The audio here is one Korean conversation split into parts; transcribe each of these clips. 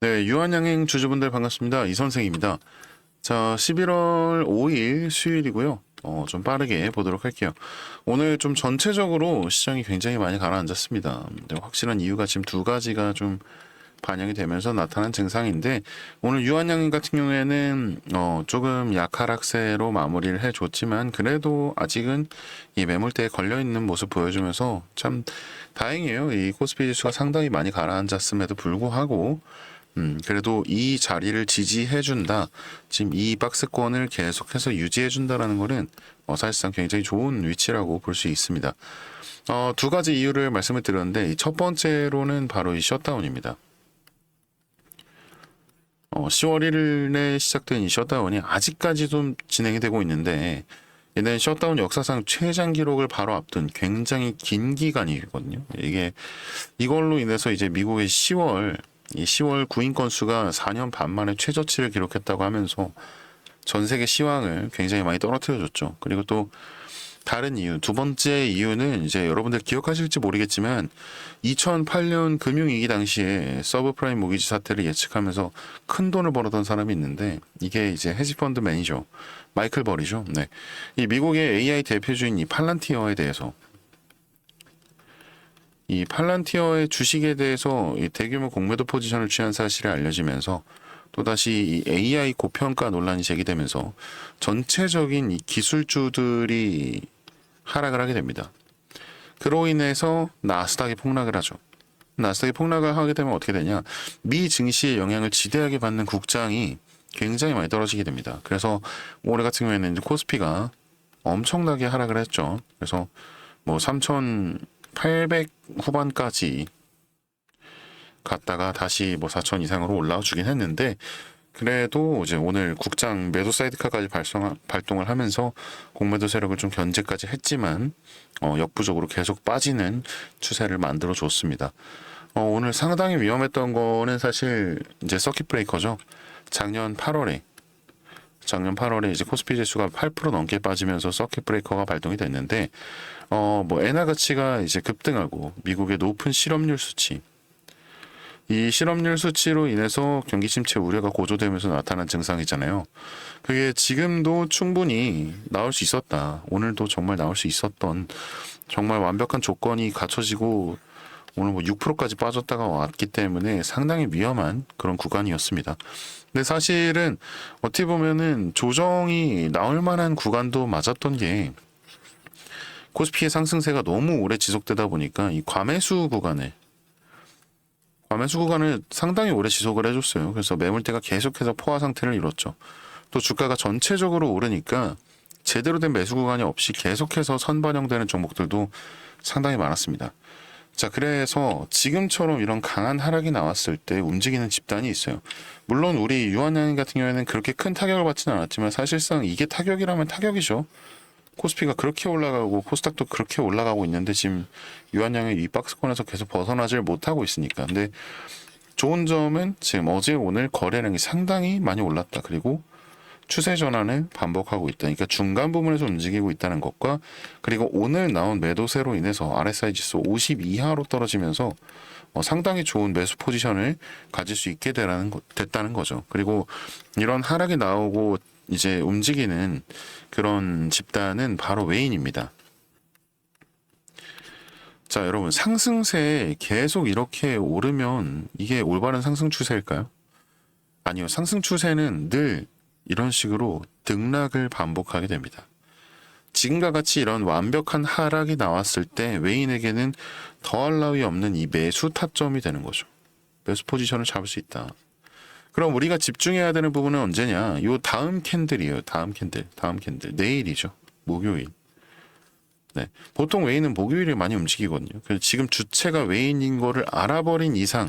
네, 유한양행 주주분들 반갑습니다. 이 선생입니다. 자, 11월 5일 수요일이고요. 어, 좀 빠르게 보도록 할게요. 오늘 좀 전체적으로 시장이 굉장히 많이 가라앉았습니다. 근데 확실한 이유가 지금 두 가지가 좀 반영이 되면서 나타난 증상인데 오늘 유한양행 같은 경우에는 어, 조금 약하락세로 마무리를 해줬지만 그래도 아직은 이 매물대에 걸려 있는 모습 보여주면서 참 다행이에요. 이 코스피 지수가 상당히 많이 가라앉았음에도 불구하고 음, 그래도 이 자리를 지지해준다. 지금 이 박스권을 계속해서 유지해준다라는 거는 어, 사실상 굉장히 좋은 위치라고 볼 수 있습니다. 어, 두 가지 이유를 말씀을 드렸는데 이첫 번째로는 바로 이 셧다운입니다. 어, 10월 1일에 시작된 이 셧다운이 아직까지 좀 진행이 되고 있는데 얘는 셧다운 역사상 최장 기록을 바로 앞둔 굉장히 긴 기간이거든요. 이게 이걸로 인해서 이제 미국의 10월 이 10월 구인 건수가 4년 반 만에 최저치를 기록했다고 하면서 전 세계 시황을 굉장히 많이 떨어뜨려 줬죠. 그리고 또 다른 이유, 두 번째 이유는 이제 여러분들 기억하실지 모르겠지만 2008년 금융위기 당시에 서브프라임 모기지 사태를 예측하면서 큰 돈을 벌었던 사람이 있는데 이게 이제 헤지펀드 매니저 마이클 버리죠. 네. 이 미국의 AI 대표주인 이 팔란티어에 대해서 이 팔란티어의 주식에 대해서 이 대규모 공매도 포지션을 취한 사실이 알려지면서 또다시 이 AI 고평가 논란이 제기되면서 전체적인 이 기술주들이 하락을 하게 됩니다. 그로 인해서 나스닥이 폭락을 하죠. 나스닥이 폭락을 하게 되면 어떻게 되냐? 미 증시의 영향을 지대하게 받는 국장이 굉장히 많이 떨어지게 됩니다. 그래서 올해 같은 경우에는 코스피가 엄청나게 하락을 했죠. 그래서 뭐 3,800 후반까지 갔다가 다시 뭐 4천 이상으로 올라와 주긴 했는데 그래도 이제 오늘 국장 매도 사이드카까지 발송, 발동을 하면서 공매도 세력을 좀 견제까지 했지만 어, 역부족으로 계속 빠지는 추세를 만들어 줬습니다. 어, 오늘 상당히 위험했던 거는 사실 이제 서킷 브레이커죠. 작년 8월에 작년 8월에 이제 코스피 지수가 8% 넘게 빠지면서 서킷 브레이커가 발동이 됐는데 어 뭐 엔화 가치가 이제 급등하고 미국의 높은 실업률 수치 이 실업률 수치로 인해서 경기 침체 우려가 고조되면서 나타난 증상이잖아요. 그게 지금도 충분히 나올 수 있었다. 오늘도 정말 나올 수 있었던 정말 완벽한 조건이 갖춰지고 오늘 뭐 6%까지 빠졌다가 왔기 때문에 상당히 위험한 그런 구간이었습니다. 근데 사실은 어떻게 보면은 조정이 나올 만한 구간도 맞았던 게 코스피의 상승세가 너무 오래 지속되다 보니까 이 과매수 구간에 과매수 구간을 상당히 오래 지속을 해줬어요. 그래서 매물대가 계속해서 포화 상태를 이뤘죠. 또 주가가 전체적으로 오르니까 제대로 된 매수 구간이 없이 계속해서 선반영되는 종목들도 상당히 많았습니다. 자, 그래서 지금처럼 이런 강한 하락이 나왔을 때 움직이는 집단이 있어요. 물론 우리 유한양인 같은 경우에는 그렇게 큰 타격을 받지는 않았지만 사실상 이게 타격이라면 타격이죠. 코스피가 그렇게 올라가고 코스닥도 그렇게 올라가고 있는데 지금 유한양의 이 박스권에서 계속 벗어나질 못하고 있으니까. 근데 좋은 점은 지금 어제 오늘 거래량이 상당히 많이 올랐다. 그리고 추세 전환을 반복하고 있다. 그러니까 중간 부분에서 움직이고 있다는 것과 그리고 오늘 나온 매도세로 인해서 RSI 지수 50 이하로 떨어지면서 어, 상당히 좋은 매수 포지션을 가질 수 있게 되라는 거, 됐다는 거죠. 그리고 이런 하락이 나오고 이제 움직이는 그런 집단은 바로 외인입니다. 자, 여러분 상승세에 계속 이렇게 오르면 이게 올바른 상승 추세일까요? 아니요. 상승 추세는 늘 이런 식으로 등락을 반복하게 됩니다. 지금과 같이 이런 완벽한 하락이 나왔을 때 외인에게는 더할 나위 없는 이 매수 타점이 되는 거죠. 매수 포지션을 잡을 수 있다. 그럼 우리가 집중해야 되는 부분은 언제냐? 요 다음 캔들이에요. 다음 캔들. 다음 캔들. 내일이죠. 목요일. 네. 보통 외인은 목요일에 많이 움직이거든요. 그래서 지금 주체가 외인인 거를 알아버린 이상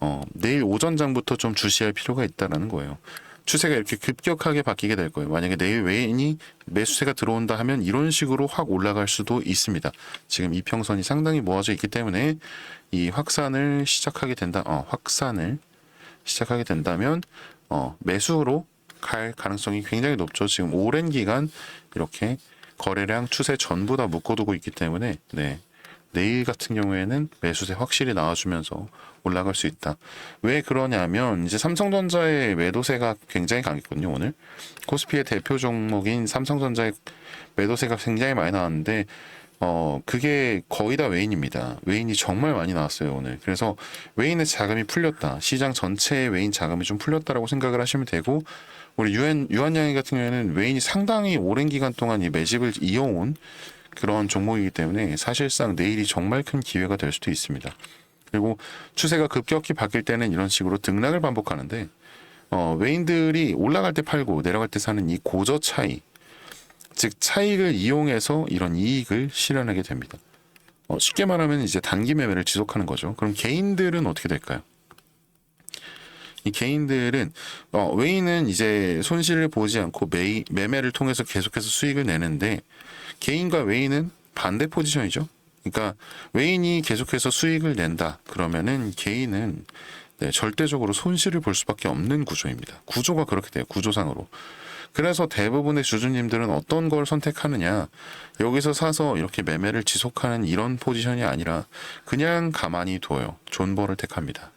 어, 내일 오전장부터 좀 주시할 필요가 있다라는 거예요. 추세가 이렇게 급격하게 바뀌게 될 거예요. 만약에 내일 외인이 매수세가 들어온다 하면 이런 식으로 확 올라갈 수도 있습니다. 지금 이평선이 상당히 모아져 있기 때문에 이 확산을 시작하게 된다. 어, 확산을 시작하게 된다면 어, 매수로 갈 가능성이 굉장히 높죠. 지금 오랜 기간 이렇게 거래량 추세 전부 다 묶어두고 있기 때문에 네. 내일 같은 경우에는 매수세 확실히 나와주면서 올라갈 수 있다. 왜 그러냐면 이제 삼성전자의 매도세가 굉장히 강했거든요 오늘 코스피의 대표 종목인 삼성전자의 매도세가 굉장히 많이 나왔는데 어 그게 거의 다 외인입니다. 외인이 정말 많이 나왔어요 오늘. 그래서 외인의 자금이 풀렸다. 시장 전체의 외인 자금이 좀 풀렸다라고 생각을 하시면 되고 우리 유한 유한양이 같은 경우에는 외인이 상당히 오랜 기간 동안 이 매집을 이어온 그런 종목이기 때문에 사실상 내일이 정말 큰 기회가 될 수도 있습니다. 그리고 추세가 급격히 바뀔 때는 이런 식으로 등락을 반복하는데 어, 외인들이 올라갈 때 팔고 내려갈 때 사는 이 고저 차이, 즉 차익을 이용해서 이런 이익을 실현하게 됩니다. 어, 쉽게 말하면 이제 단기 매매를 지속하는 거죠. 그럼 개인들은 어떻게 될까요? 이 개인들은 어, 외인은 이제 손실을 보지 않고 매, 매매를 통해서 계속해서 수익을 내는데 개인과 외인은 반대 포지션이죠. 그러니까 외인이 계속해서 수익을 낸다. 그러면은 개인은 네, 절대적으로 손실을 볼 수밖에 없는 구조입니다. 구조가 그렇게 돼요. 구조상으로. 그래서 대부분의 주주님들은 어떤 걸 선택하느냐. 여기서 사서 이렇게 매매를 지속하는 이런 포지션이 아니라 그냥 가만히 둬요. 존버를 택합니다.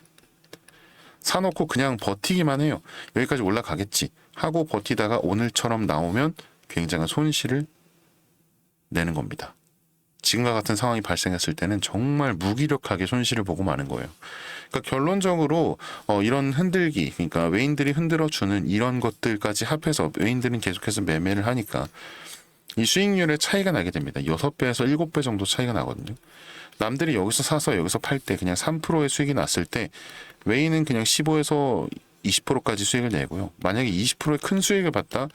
사놓고 그냥 버티기만 해요. 여기까지 올라가겠지 하고 버티다가 오늘처럼 나오면 굉장한 손실을 내는 겁니다. 지금과 같은 상황이 발생했을 때는 정말 무기력하게 손실을 보고 마는 거예요. 그러니까 결론적으로 어, 이런 흔들기, 그러니까 외인들이 흔들어 주는 이런 것들까지 합해서 외인들은 계속해서 매매를 하니까 이 수익률의 차이가 나게 됩니다. 6배에서 7배 정도 차이가 나거든요. 남들이 여기서 사서 여기서 팔 때 그냥 3%의 수익이 났을 때 외인은 그냥 15에서 20%까지 수익을 내고요. 만약에 20%의 큰 수익을 봤다?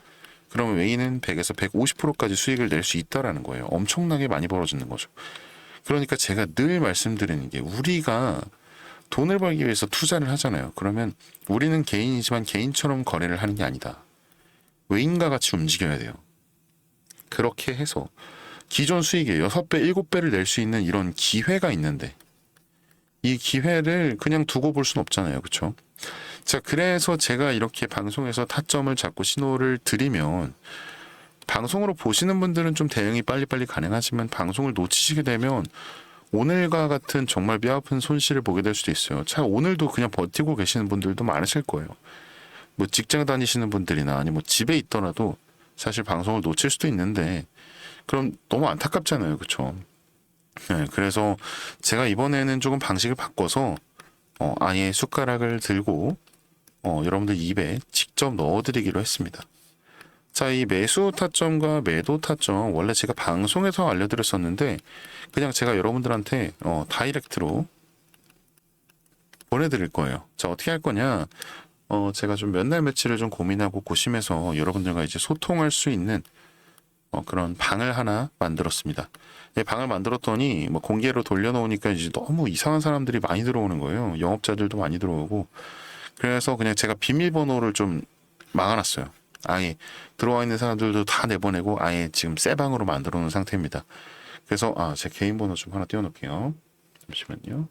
그러면 외인은 100에서 150%까지 수익을 낼 수 있다라는 거예요. 엄청나게 많이 벌어지는 거죠. 그러니까 제가 늘 말씀드리는 게 우리가 돈을 벌기 위해서 투자를 하잖아요. 그러면 우리는 개인이지만 개인처럼 거래를 하는 게 아니다. 외인과 같이 움직여야 돼요. 그렇게 해서 기존 수익의 6배, 7배를 낼 수 있는 이런 기회가 있는데 이 기회를 그냥 두고 볼 수는 없잖아요. 그렇죠? 자, 그래서 제가 이렇게 방송에서 타점을 잡고 신호를 드리면 방송으로 보시는 분들은 좀 대응이 빨리빨리 가능하지만 방송을 놓치시게 되면 오늘과 같은 정말 뼈아픈 손실을 보게 될 수도 있어요. 참 오늘도 그냥 버티고 계시는 분들도 많으실 거예요. 뭐 직장 다니시는 분들이나 아니 뭐 집에 있더라도 사실 방송을 놓칠 수도 있는데 그럼 너무 안타깝잖아요. 그렇죠? 네, 그래서 제가 이번에는 조금 방식을 바꿔서 어, 아예 숟가락을 들고 어, 여러분들 입에 직접 넣어드리기로 했습니다. 자, 이 매수 타점과 매도 타점 원래 제가 방송에서 알려드렸었는데 그냥 제가 여러분들한테 어, 다이렉트로 보내드릴 거예요. 자, 어떻게 할 거냐? 어, 제가 좀 몇 날 며칠을 좀 고민하고 고심해서 여러분들과 이제 소통할 수 있는 어, 그런 방을 하나 만들었습니다. 예, 방을 만들었더니 뭐 공개로 돌려놓으니까 이제 너무 이상한 사람들이 많이 들어오는 거예요. 영업자들도 많이 들어오고 그래서 그냥 제가 비밀번호를 좀 막아놨어요. 아예 들어와 있는 사람들도 다 내보내고 아예 지금 새 방으로 만들어 놓은 상태입니다. 그래서 아, 제 개인 번호 좀 하나 띄워놓을게요. 잠시만요.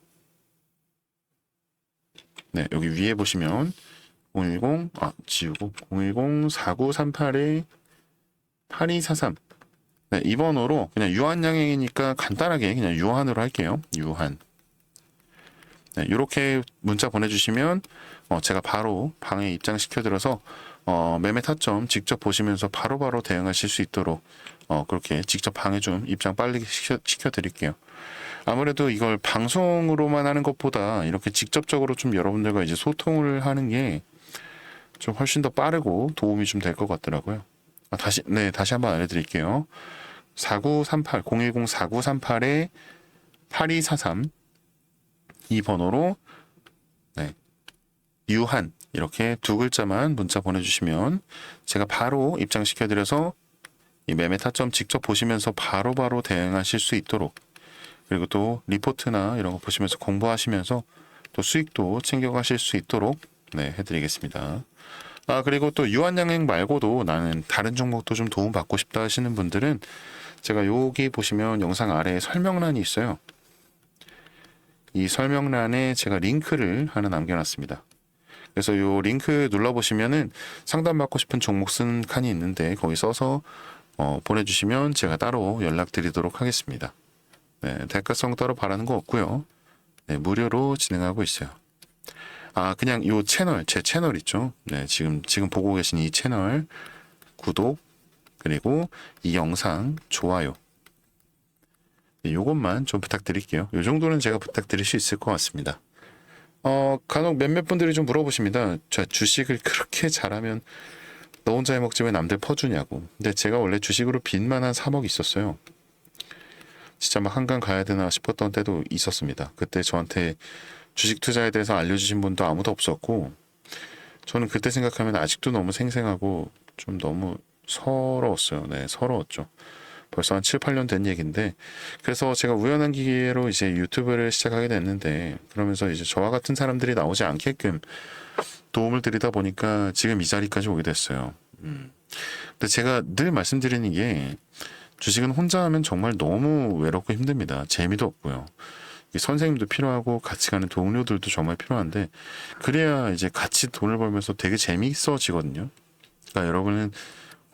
네, 여기 위에 보시면 010, 아, 지우고 010-4938에 8243. 네, 이 번호로 그냥 유한양행이니까 간단하게 그냥 유한으로 할게요. 유한. 네, 이렇게 문자 보내주시면 어, 제가 바로 방에 입장시켜드려서 어, 매매 타점 직접 보시면서 바로 바로 대응하실 수 있도록 어, 그렇게 직접 방에 좀 입장 빨리 시켜, 시켜드릴게요. 아무래도 이걸 방송으로만 하는 것보다 이렇게 직접적으로 좀 여러분들과 이제 소통을 하는 게 좀 훨씬 더 빠르고 도움이 좀 될 것 같더라고요. 아, 다시 네 다시 한번 알려드릴게요. 4938 010 4938에 8243 이 번호로 네 유한 이렇게 두 글자만 문자 보내주시면 제가 바로 입장시켜드려서 이 매매 타점 직접 보시면서 바로바로 대응하실 수 있도록 그리고 또 리포트나 이런 거 보시면서 공부하시면서 또 수익도 챙겨가실 수 있도록 네 해드리겠습니다. 아 그리고 또 유한양행 말고도 나는 다른 종목도 좀 도움 받고 싶다 하시는 분들은 제가 여기 보시면 영상 아래에 설명란이 있어요. 이 설명란에 제가 링크를 하나 남겨놨습니다. 그래서 요 링크 눌러보시면은 상담받고 싶은 종목 쓴 칸이 있는데 거기 써서 어, 보내주시면 제가 따로 연락드리도록 하겠습니다. 네, 대가성 따로 바라는 거 없고요. 네, 무료로 진행하고 있어요. 아, 그냥 요 채널, 제 채널 있죠. 네, 지금 지금 보고 계신 이 채널 구독 그리고 이 영상 좋아요. 네, 요것만 좀 부탁드릴게요. 요 정도는 제가 부탁드릴 수 있을 것 같습니다. 어, 간혹 몇몇 분들이 좀 물어보십니다. 저 주식을 그렇게 잘하면 너 혼자 해먹지 왜 남들 퍼주냐고. 근데 제가 원래 주식으로 빚만 한 3억 있었어요. 진짜 막 한강 가야 되나 싶었던 때도 있었습니다. 그때 저한테 주식 투자에 대해서 알려주신 분도 아무도 없었고, 저는 그때 생각하면 아직도 너무 생생하고 좀 너무 서러웠어요. 네, 서러웠죠. 벌써 한 7, 8년 된 얘기인데, 그래서 제가 우연한 기회로 이제 유튜브를 시작하게 됐는데, 그러면서 이제 저와 같은 사람들이 나오지 않게끔 도움을 드리다 보니까 지금 이 자리까지 오게 됐어요. 음. 근데 제가 늘 말씀드리는 게 주식은 혼자 하면 정말 너무 외롭고 힘듭니다. 재미도 없고요. 이 선생님도 필요하고 같이 가는 동료들도 정말 필요한데 그래야 이제 같이 돈을 벌면서 되게 재미있어지거든요. 그러니까 여러분은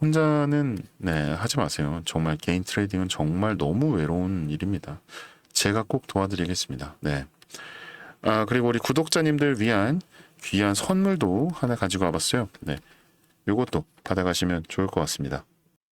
혼자는 네 하지 마세요. 정말 개인 트레이딩은 정말 너무 외로운 일입니다. 제가 꼭 도와드리겠습니다. 네. 아 그리고 우리 구독자님들 위한 귀한 선물도 하나 가지고 와봤어요. 네. 요것도 받아가시면 좋을 것 같습니다.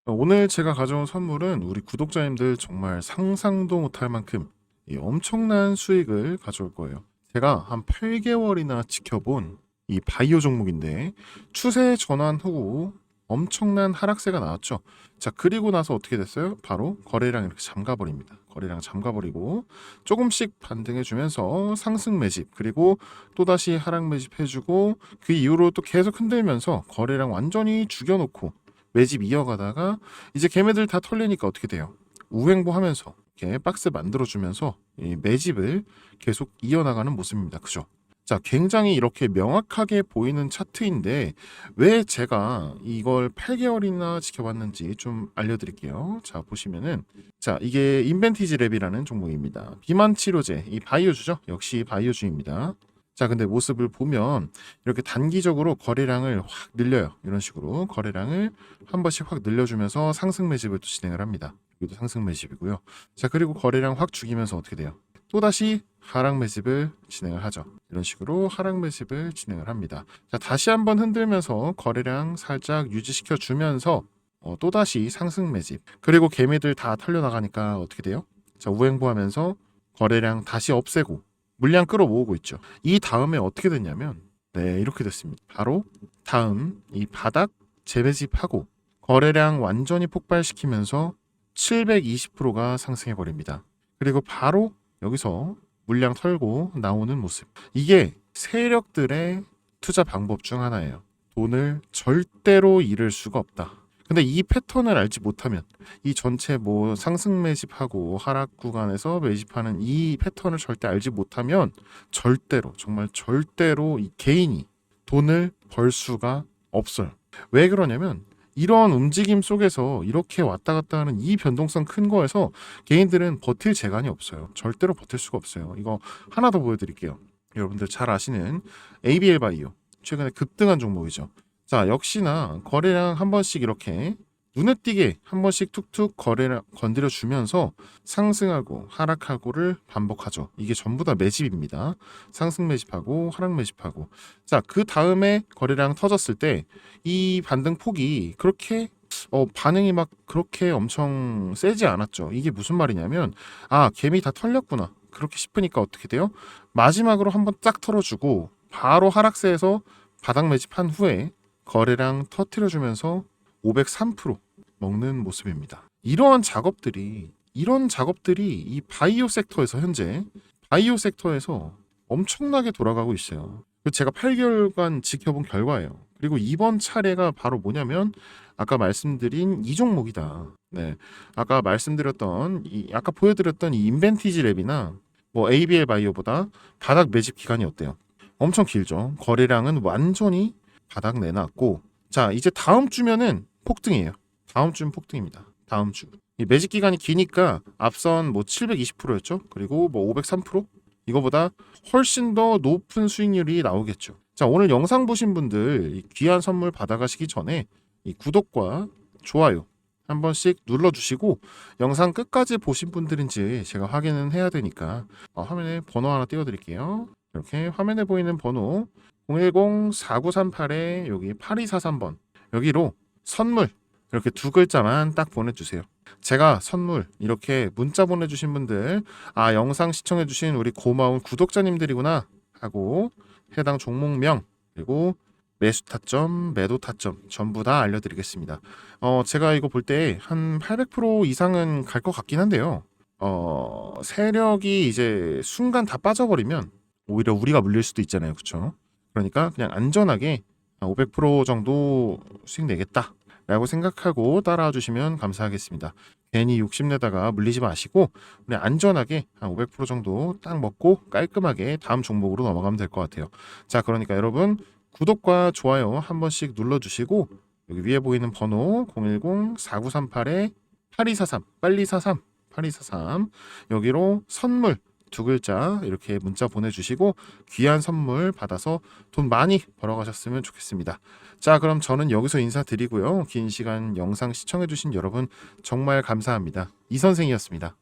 오늘 제가 가져온 선물은 우리 구독자님들 정말 상상도 못할 만큼 이 엄청난 수익을 가져올 거예요. 제가 한 8개월이나 지켜본 이 바이오 종목인데 추세 전환 후 엄청난 하락세가 나왔죠. 자, 그리고 나서 어떻게 됐어요? 바로 거래량 이렇게 잠가버립니다. 거래량 잠가버리고 조금씩 반등해주면서 상승 매집 그리고 또다시 하락 매집해주고 그 이후로 또 계속 흔들면서 거래량 완전히 죽여놓고 매집 이어가다가 이제 걔네들 다 털리니까 어떻게 돼요? 우행보 하면서 이렇게 박스 만들어주면서 이 매집을 계속 이어나가는 모습입니다. 그죠? 자, 굉장히 이렇게 명확하게 보이는 차트인데 왜 제가 이걸 8개월이나 지켜봤는지 좀 알려드릴게요. 자, 보시면은 자, 이게 인벤티지 랩이라는 종목입니다. 비만 치료제, 이 바이오주죠? 역시 바이오주입니다. 자, 근데 모습을 보면 이렇게 단기적으로 거래량을 확 늘려요. 이런 식으로 거래량을 한 번씩 확 늘려주면서 상승 매집을 또 진행을 합니다. 여기도 상승 매집이고요. 자, 그리고 거래량 확 죽이면서 어떻게 돼요? 또다시 하락 매집을 진행을 하죠. 이런 식으로 하락 매집을 진행을 합니다. 자, 다시 한번 흔들면서 거래량 살짝 유지시켜 주면서 어, 또다시 상승 매집. 그리고 개미들 다 털려 나가니까 어떻게 돼요? 자, 우행보 하면서 거래량 다시 없애고 물량 끌어모으고 있죠. 이 다음에 어떻게 됐냐면 네, 이렇게 됐습니다. 바로 다음 이 바닥 재매집하고 거래량 완전히 폭발시키면서 720%가 상승해 버립니다. 그리고 바로 여기서 물량 털고 나오는 모습. 이게 세력들의 투자 방법 중 하나예요. 돈을 절대로 잃을 수가 없다. 근데 이 패턴을 알지 못하면 이 전체 뭐 상승 매집하고 하락 구간에서 매집하는 이 패턴을 절대 알지 못하면 절대로 정말 절대로 이 개인이 돈을 벌 수가 없어요. 왜 그러냐면 이런 움직임 속에서 이렇게 왔다 갔다 하는 이 변동성 큰 거에서 개인들은 버틸 재간이 없어요. 절대로 버틸 수가 없어요. 이거 하나 더 보여드릴게요. 여러분들 잘 아시는 ABL 바이오 최근에 급등한 종목이죠. 자 역시나 거래량 한 번씩 이렇게 눈에 띄게 한 번씩 툭툭 거래량 건드려 주면서 상승하고 하락하고를 반복하죠. 이게 전부 다 매집입니다. 상승 매집하고 하락 매집하고 자 그 다음에 거래량 터졌을 때 이 반등 폭이 그렇게 어, 반응이 막 그렇게 엄청 세지 않았죠. 이게 무슨 말이냐면 아 개미 다 털렸구나 그렇게 싶으니까 어떻게 돼요? 마지막으로 한번 딱 털어주고 바로 하락세에서 바닥 매집한 후에 거래량 터트려주면서 503% 먹는 모습입니다. 이러한 작업들이 이런 작업들이 이 바이오 섹터에서 현재 바이오 섹터에서 엄청나게 돌아가고 있어요. 그 제가 8개월간 지켜본 결과예요. 그리고 이번 차례가 바로 뭐냐면 아까 말씀드린 이 종목이다. 네, 아까 말씀드렸던 이 아까 보여드렸던 이 인벤티지 랩이나 뭐 ABL 바이오보다 바닥 매집 기간이 어때요? 엄청 길죠. 거래량은 완전히 바닥 내놨고 자 이제 다음 주면은 폭등이에요. 다음 주는 폭등입니다. 다음 주. 이 매집 기간이 기니까 앞선 뭐 720%였죠. 그리고 뭐 503% 이거보다 훨씬 더 높은 수익률이 나오겠죠. 자 오늘 영상 보신 분들 이 귀한 선물 받아가시기 전에 이 구독과 좋아요 한 번씩 눌러주시고 영상 끝까지 보신 분들인지 제가 확인은 해야 되니까 어, 화면에 번호 하나 띄워드릴게요. 이렇게 화면에 보이는 번호 010-4938에 여기 8243번 여기로 선물 이렇게 두 글자만 딱 보내주세요. 제가 선물 이렇게 문자 보내주신 분들 아 영상 시청해주신 우리 고마운 구독자님들이구나 하고 해당 종목명 그리고 매수 타점, 매도 타점 전부 다 알려드리겠습니다. 어 제가 이거 볼 때 한 800% 이상은 갈 것 같긴 한데요. 어 세력이 이제 순간 다 빠져버리면 오히려 우리가 물릴 수도 있잖아요, 그렇죠? 그러니까 그냥 안전하게 500% 정도 수익 내겠다. 라고 생각하고 따라와 주시면 감사하겠습니다. 괜히 욕심내다가 물리지 마시고 그냥 안전하게 한 500% 정도 딱 먹고 깔끔하게 다음 종목으로 넘어가면 될 것 같아요. 자, 그러니까 여러분 구독과 좋아요 한 번씩 눌러주시고 여기 위에 보이는 번호 010-4938에 8243 빨리 43 8243 여기로 선물 두 글자 이렇게 문자 보내주시고 귀한 선물 받아서 돈 많이 벌어가셨으면 좋겠습니다. 자, 그럼 저는 여기서 인사드리고요. 긴 시간 영상 시청해주신 여러분 정말 감사합니다. 이 선생이었습니다.